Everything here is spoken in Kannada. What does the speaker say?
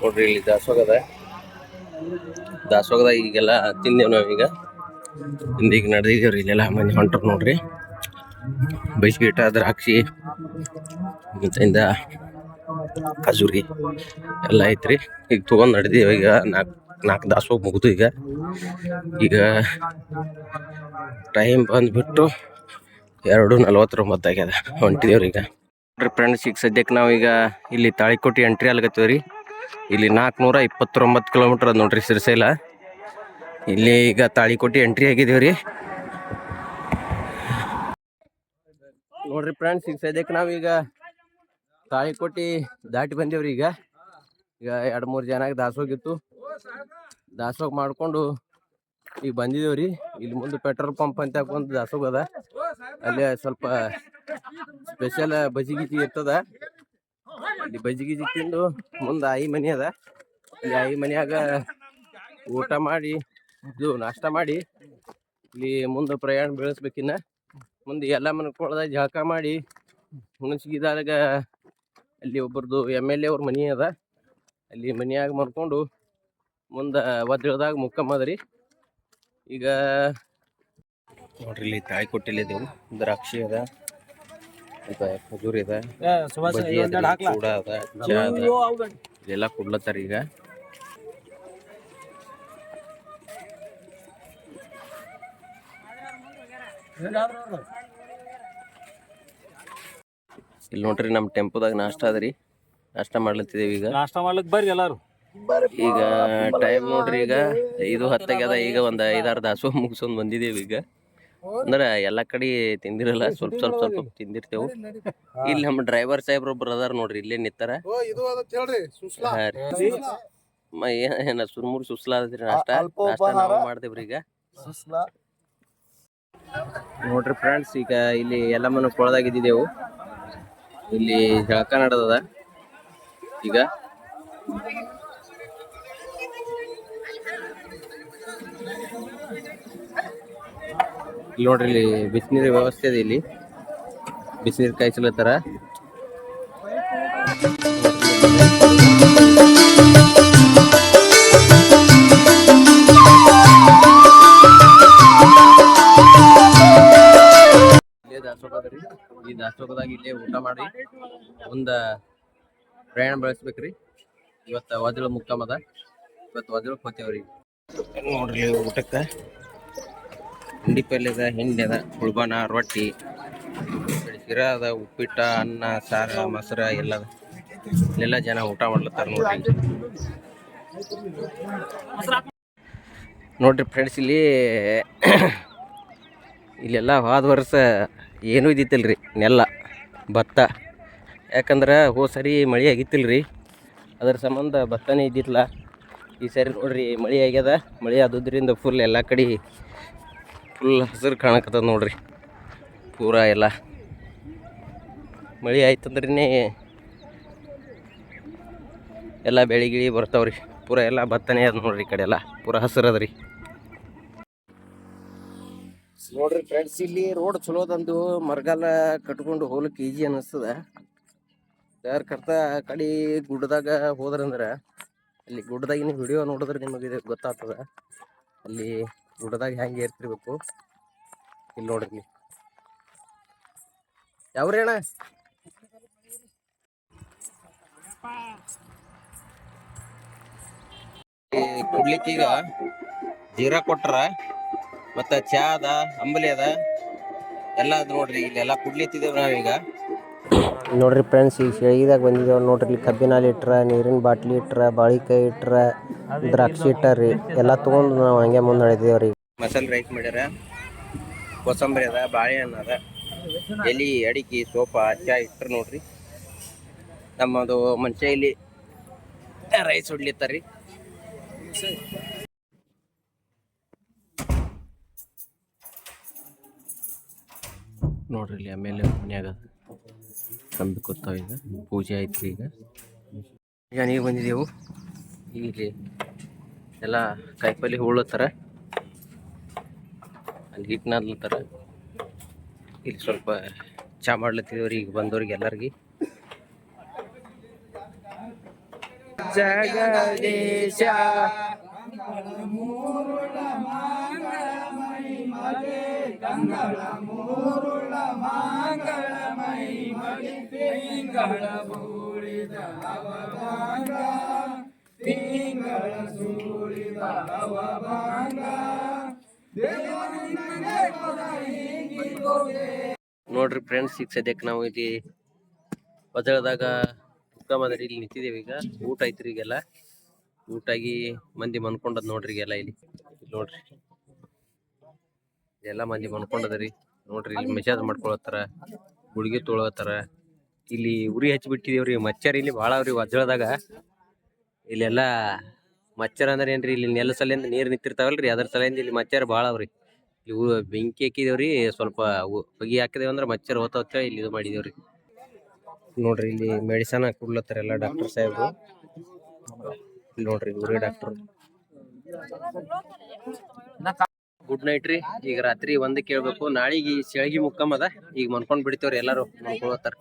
ನೋಡ್ರಿ ಇಲ್ಲಿ ದಾಸೋಗದ ದಾಸವಾಗದ ಈಗೆಲ್ಲ ತಿಂದೇವ್ ನಾವೀಗ ಹಿಂದೀಗ ನಡೆದಿದ್ದೇವ್ರಿ ಇಲ್ಲೆಲ್ಲ ಮಂದಿ ಹೊಂಟ್ರು ನೋಡ್ರಿ. ಬಿಸ್ಕಿಟ ದ್ರಾಕ್ಷಿ ಮತ್ತಿಂದ ಖಜೂರಿ ಎಲ್ಲ ಐತ್ರಿ. ಈಗ ತೊಗೊಂಡು ನಡೆದೀವಿ ಈಗ ನಾಲ್ಕು ನಾಲ್ಕು ದಾಸೋಗ ಮುಗಿದು ಈಗ. ಈಗ ಟೈಮ್ ಬಂದ್ಬಿಟ್ಟು ಎರಡು ನಲವತ್ತೊಂಬತ್ತು ಆಗ್ಯದ ಹೊಂಟಿದೇವ್ರಿ ಈಗ. ನೋಡ್ರಿ ಫ್ರೆಂಡ್ಸ್ ಈಗ ಸದ್ಯಕ್ಕೆ ನಾವೀಗ ಇಲ್ಲಿ ತಾಳಿಕೋಟಿ ಎಂಟ್ರಿ ಆಗ್ಲತ್ತೀವಿ ರೀ. ಇಲ್ಲಿ ನಾಲ್ಕುನೂರ ಇಪ್ಪತ್ತೊಂಬತ್ತು ಕಿಲೋಮೀಟ್ರ್ ಅದು ನೋಡ್ರಿ ಸಿರ್ಸೈಲ. ಇಲ್ಲಿ ಈಗ ತಾಳಿಕೋಟಿ ಎಂಟ್ರಿ ಆಗಿದ್ದೀವಿ ರೀ. ನೋಡ್ರಿ ಫ್ರೆಂಡ್ಸ್ ಈಗ ಸದ್ಯಕ್ಕೆ ನಾವೀಗ ತಾಳಿಕೋಟಿ ದಾಟಿ ಬಂದೇವ್ರಿ ಈಗ. ಈಗ ಎರಡು ಮೂರು ಜನ ದಾಸೋಗಿತ್ತು. ದಾಸೋಗ ಮಾಡಿಕೊಂಡು ಈಗ ಬಂದಿದ್ದೀವ್ರಿ ಇಲ್ಲಿ ಮುಂದೆ ಪೆಟ್ರೋಲ್ ಪಂಪ್ ಅಂತ ಒಂದು ದಾಸೋಗ ಅದ. ಅಲ್ಲಿ ಸ್ವಲ್ಪ ಸ್ಪೆಷಲ್ ಬಜ್ಜಿ ಗಿಜಿ ಇರ್ತದ. ಅಲ್ಲಿ ಬಜ್ಜಿ ಗಿಜಿ ತಿಂದು ಮುಂದೆ ಆಯಿ ಮನಿ ಅದ. ಇಲ್ಲಿ ಆಯಿ ಮನ್ಯಾಗ ಊಟ ಮಾಡಿ, ಇದು ನಾಷ್ಟ ಮಾಡಿ, ಇಲ್ಲಿ ಮುಂದೆ ಪ್ರಯಾಣ ಬೆಳೆಸ್ಬೇಕಿನ್ನ ಮುಂದೆ ಎಲ್ಲ ಮನ್ಕೊಳ್ದಾಗ ಜಳಕ ಮಾಡಿ ಹುಣಸಿಗಿದಾಗ ಅಲ್ಲಿ ಒಬ್ಬರದು ಎಂ ಎಲ್ ಎ ಅವ್ರ ಮನೆ ಅದ. ಅಲ್ಲಿ ಮನ್ಯಾಗ ಮರ್ಕೊಂಡು ಮುಂದೆ ಒದ್ದಿಳ್ದಾಗ ಮುಕ್ಕಮ್ಮದ್ರಿ ಈಗ ನೋಡ್ರಿ, ಇಲ್ಲಿ ತಾಯಿ ಕೊಟ್ಟಿಲ್ಲಿದ್ದೆವು ದ್ರಾಕ್ಷಿ ಅದ. ಮತ್ತೆ ಖಜೂರ್ ಇದೆ. ಬಜ್ಜಿ ಅದ ಚೂಡ ಅದ ಚಾ ಅದ ಇದೆಲ್ಲ ಕೊಡ್ಲತ್ತಾರ ಈಗ. ಇಲ್ಲಿ ನೋಡ್ರಿ ನಮ್ಮ ಟೆಂಪೋದಾಗ ನಾಷ್ಟ ಅದ್ರಿ. ನಾಷ್ಟ ಮಾಡ್ಲತ್ತಿದೇವಿ ಈಗ. ನಾಷ್ಟ ಮಾಡ್ಲಿಕ್ಕೆ ಬರ್ರಿ ಎಲ್ಲಾರು. ಈಗ ಟೈಮ್ ನೋಡ್ರಿ ಈಗ ಇದು ಹತ್ತಾಗ್ಯದ ಈಗ ಒಂದ್ ಐದಾರು ದಾಸು ಮುಗಿಸ್ಕೊಂಡ್ ಬಂದಿದೇವಿ ಈಗ. ಅಂದ್ರ ಎಲ್ಲಾ ಕಡೆ ತಿಂದಿರಲ್ಲ ಸ್ವಲ್ಪ ಸ್ವಲ್ಪ ಸ್ವಲ್ಪ ತಿಂದಿರ್ತೇವು. ಇಲ್ಲಿ ನಮ್ಮ ಡ್ರೈವರ್ ಸಾಹೇಬ್ರ ಒಬ್ರು ಅದಾರ ನೋಡ್ರಿ ಇಲ್ಲೇ ನಿತ್ತಾರ ಏನ್- ಏನ ಸುರ್ಮುರ್ ಸುಸ್ಲಾ ಅದ್ರಿ ನಾಷ್ಟ? ನಾಷ್ಟ ನಾವು ಮಾಡ್ದೇವ್ರಿ ಈಗ. ನೋಡ್ರಿ ಫ್ರೆಂಡ್ಸ್ ಈಗ ಇಲ್ಲಿ ಎಲ್ಲ ಕೊಳದಾಗ ಕೊಳದಾಗಿದ್ದೇವು ಇಲ್ಲಿ ಜಳಕ ನಡೆದದ ಈಗ. ಇಲ್ಲಿ ನೋಡ್ರಿ, ಇಲ್ಲಿ ಬಿಸಿನೀರು ವ್ಯವಸ್ಥೆ ಇದೆ ಇಲ್ಲಿ. ಬಿಸಿನೀರು ಕಾಯಿಸ್ಲತ್ತಾರ ಇಲ್ಲೇ ದಾಸೋಗ ಅದ ಈ ದಾಸೋಗದಾಗ ಇಲ್ಲೇ ಊಟ ಮಾಡಿ, ಮುಂದ ಪ್ರಯಾಣ ಬೆಳೆಸ್ಬೇಕ್ರಿ. ಇವತ್ತ ವಜ್ರ ಮುಕ್ತಮದ ಇವತ್ತು ವಜ್ರಕ್ಕೆ ಹೋಗ್ತೇವ್ರಿ ನೋಡ್ರಿ ಊಟಕ್ಕ. ಹಿಂಡಿ ಪಲ್ಯ ಅದ ಹಿಂಡಿ ಅದ ಕುಳ್ಬಾನ ರೊಟ್ಟಿ ಶಿರಾ ಅದ ಉಪ್ಪಿಟ್ಟ, ಅನ್ನ, ಸಾರ, ಮೊಸರ ಎಲ್ಲ ಇಲ್ಲೆಲ್ಲ ಜನ ಊಟ ಮಾಡ್ಲತ್ತಾರ ನೋಡ್ರಿ ನೋಡ್ರಿ ಫ್ರೆಂಡ್ಸ್ ಇಲ್ಲಿ ಇಲ್ಲೆಲ್ಲ ಹೋದ ವರ್ಷ ಏನೂ ಇದ್ದಿತ್ತಿಲ್ರಿ, ನೆಲ್ಲ, ಭತ್ತ. ಯಾಕಂದ್ರೆ ಹೋ ಸರಿ ಮಳೆ ಆಗಿತ್ತಿಲ್ರಿ, ಅದ್ರ ಸಂಬಂಧ ಭತ್ತನೇ ಇದ್ದಿತ್ತಲ್ಲ ಈ ಸರಿ ನೋಡ್ರಿ ಮಳೆ ಆಗ್ಯದ, ಮಳೆ ಆದುದ್ರಿಂದ ಫುಲ್ ಎಲ್ಲ ಕಡೆ ಫುಲ್ ಹಸಿರು ಕಾಣಕತ್ತದ ನೋಡ್ರಿ. ಪೂರ ಎಲ್ಲ. ಮಳೆ ಆಯ್ತಂದ್ರೇ ಎಲ್ಲ ಬೆಳೆ ಗಿಳಿ ಬರ್ತಾವ್ರಿ. ಪೂರ ಎಲ್ಲ ಭತ್ತನೇ ಅದ ನೋಡ್ರಿ ಈ ಕಡೆ ಎಲ್ಲ. ಪೂರ ಹಸಿರು ಅದ ರೀ ನೋಡ್ರಿ ಫ್ರೆಂಡ್ಸ್ ಇಲ್ಲಿ ರೋಡ್ ಚಲೋ ತಂದು ಮರಗಾಲ ಕಟ್ಕೊಂಡು ಹೋಗ್ಲಿಕ್ಕೆ ಈಜಿ ಅನಿಸ್ತದ. ಯಾರ ಕರ್ತ ಕಡೆ ಗುಡ್ಡದಾಗ ಹೋದ್ರಂದ್ರೆ, ಅಲ್ಲಿ ಗುಡ್ಡದಾಗಿನ ವಿಡಿಯೋ ನೋಡಿದ್ರೆ ನಿಮಗೆ ಇದು ಗೊತ್ತಾಗ್ತದ. ಅಲ್ಲಿ ಗುಡ್ಡದಾಗ ಹೆಂಗೆ ಏರ್ತಿರ್ಬೇಕು? ಇಲ್ಲಿ ನೋಡ್ರಿ ಯಾವ್ರಿ ಅಣ್ಣ ಈ ಕುಡ್ಲಿಕ್ಕೆ ಈಗ ಜೀರಾ ಕೊಟ್ರ ಮತ್ತ ಚಾ ಅದ ಅಂಬಲಿ ಅದ ಎಲ್ಲ ಅದ ನೋಡ್ರಿ ಇಲ್ಲೆಲ್ಲ ಕುಡ್ಲಿತ್ತಿದ್ದೇವೆ ನಾವೀಗ. ನೋಡ್ರಿ ಫ್ರೆಂಡ್ಸ್ ಈಗ ಶೇಳಿದಾಗ ಬಂದಿದ್ದೇವೆ ನೋಡ್ರಿ ಇಲ್ಲಿ ಕಬ್ಬಿನ ಹಾಲು ಇಟ್ರ ನೀರಿನ ಬಾಟ್ಲಿ ಇಟ್ರ ಬಾಳಿಕಾಯಿ ಇಟ್ರ ದ್ರಾಕ್ಷಿ ಇಟ್ಟಾರಿ ಎಲ್ಲ ತಗೊಂಡು ನಾವು ಹಂಗೆ ಮುಂದೆ ನಡೆದಿದ್ದೇವ್ರಿ ಮಸಾಲೆ ರೈಸ್ ಮಾಡ್ಯಾರ ಕೋಸಂಬರಿ ಅದ ಬಾಳೆಹಣ್ಣು ಅದ ಎಲಿ ಅಡಿಕೆ ಸೋಪ ಚಾ ಇಟ್ಟರು ನೋಡ್ರಿ. ನಮ್ಮದು ಮನುಷ್ಯ ಇಲ್ಲಿ ರೈಸ್ ಹೊಡ್ಲಿತ್ತಾರ್ರಿ. ನೋಡ್ರಿ ಇಲ್ಲಿ ಆಮೇಲೆ ಮನ್ಯಾಗ ಕಂಬಿ ಕೂತಾವ ಈಗ. ಪೂಜೆ ಆಯ್ತು ಈಗ. ಈಗ ನೀವು ಬಂದಿದ್ದೆವು. ಇಲ್ಲಿ ಎಲ್ಲ ಕಾಯಿಪಲ್ಲೆ ಹೂಳತ್ತಾರ ಅಲ್ಲಿ ಹಿಟ್ಟು ನಾದ್ಲತ್ತಾರ ಇಲ್ಲಿ ಸ್ವಲ್ಪ ಚಾ ಮಾಡ್ಲತ್ತಿದವ್ರಿ ಈಗ ಬಂದವ್ರಿಗೆ ಎಲ್ಲರಿಗೆ ಜಗದೀಶ ನೋಡ್ರಿ ಫ್ರೆಂಡ್ಸ್ ಈಗ ಸದ್ಯಕ್ಕೆ ನಾವು ಇಲ್ಲಿ ಬದಳದಾಗ ಉತ್ತಮದ ಇಲ್ಲಿ ನಿಂತಿದ್ದೇವೆ ಈಗ. ಊಟ ಐತ್ರಿ ಈಗೆಲ್ಲ. ಊಟ ಆಗಿ ಮಂದಿ ಮನ್ಕೊಂಡದ್ ನೋಡ್ರಿ ಈಗೆಲ್ಲ ಇಲ್ಲಿ. ನೋಡ್ರಿ. ಎಲ್ಲ ಮಂದಿ ಮನ್ಕೊಂಡದ್ರಿ. ನೋಡ್ರಿ ಇಲ್ಲಿ ಮೆಸೇಜ್ ಮಾಡ್ಕೊಳತ್ತಾರ, ಗುಳಿಗೆ ತೊಳತ್ತಾರ. ಇಲ್ಲಿ ಉರಿ ಹಚ್ಚಿ ಬಿಟ್ಟಿದೇವ್ರಿ ಮಚ್ಚರ್ ಇಲ್ಲಿ ಭಾಳ ಅವ್ರಿ ಇಲ್ಲೆಲ್ಲ ಮಚ್ಚರ್ ಅಂದ್ರೆ ಏನ್ರಿ, ಇಲ್ಲಿ ನೆಲ ಸಲಿಂದ ನೀರ್ ನಿಂತಿರ್ತಾವಲ್ರಿ, ಅದ್ರ ಸಲಿಂದ ಇಲ್ಲಿ ಮಚ್ಚರ್ ಭಾಳ ಅವ್ರಿ. ಇವು ಬೆಂಕಿ ಹಾಕಿದೇವ್ರಿ, ಸ್ವಲ್ಪ ಹೊಗಿ ಹಾಕಿದೇವ್ ಅಂದ್ರ ಮಚ್ಚರ್ ಹೋತ ಇಲ್ಲಿ ಇದು ಮಾಡಿದೇವ್ರಿ. ನೋಡ್ರಿ ಇಲ್ಲಿ ಮೆಡಿಸನ್ ಕೊಡ್ಲತ್ತಾರ ಎಲ್ಲ ಡಾಕ್ಟರ್ ಸಾಹೇಬ್ರು. ನೋಡ್ರಿ ಇವ್ರಿ ಡಾಕ್ಟರ್. ಗುಡ್ ನೈಟ್ ರೀ. ಈಗ ರಾತ್ರಿ ಒಂದ್ ಕೇಳ್ಬೇಕು, ನಾಳಿಗೆ ಈ ಸೆಳಗಿ ಮುಕ್ಕಮ್ಮದ ಈಗ ಮನ್ಕೊಂಡ್ ಬಿಡ್ತೇವ್ರಿ ಎಲ್ಲಾರು, ಮನ್ಕೊಳತ್ತಾರ.